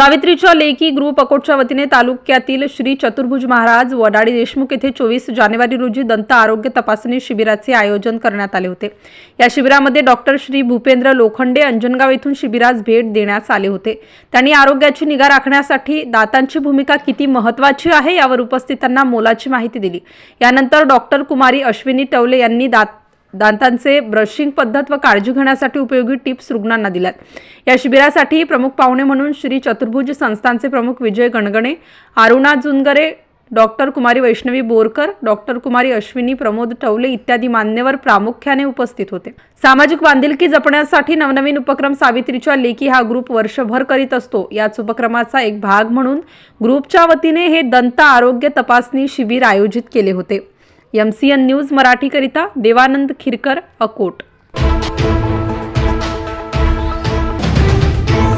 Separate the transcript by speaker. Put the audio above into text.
Speaker 1: सावित्रीच्या लेखी ग्रुप अकोटच्या वतीने तालुक्यातील श्री चतुर्भुज महाराज वडाळी देशमुख येथे चोवीस जानेवारी रोजी दंत आरोग्य तपासणी शिबिराचे आयोजन करण्यात आले होते. या शिबिरामध्ये डॉक्टर श्री भूपेंद्र लोखंडे अंजनगाव येथून शिबिरास भेट देण्यास आले होते. त्यांनी आरोग्याची निगा राखण्यासाठी दातांची भूमिका किती महत्वाची आहे यावर उपस्थितांना मोलाची माहिती दिली. यानंतर डॉक्टर कुमारी अश्विनी टवले यांनी दात दांतांचे ब्रशिंग पद्धत व काळजी घेण्यासाठी उपयोगी टिप्स रुग्णांना दिल्यात. या शिबिरासाठी प्रमुख पाहुणे म्हणून श्री चतुर्भुज संस्थांचे प्रमुख विजय गणगणे अरुणा जुनगरे डॉक्टर कुमारी वैष्णवी बोरकर डॉक्टर कुमारी अश्विनी प्रमोद टवले इत्यादी मान्यवर प्रामुख्याने उपस्थित होते. सामाजिक बांधिलकी जपण्यासाठी नवनवीन उपक्रम सावित्रीच्या लेखी हा ग्रुप वर्षभर करीत असतो. याच उपक्रमाचा एक भाग म्हणून ग्रुपच्या वतीने हे दंत आरोग्य तपासणी शिबिर आयोजित केले होते. एम सी एन न्यूज मराठीकरिता देवानंद खिरकर अकोट.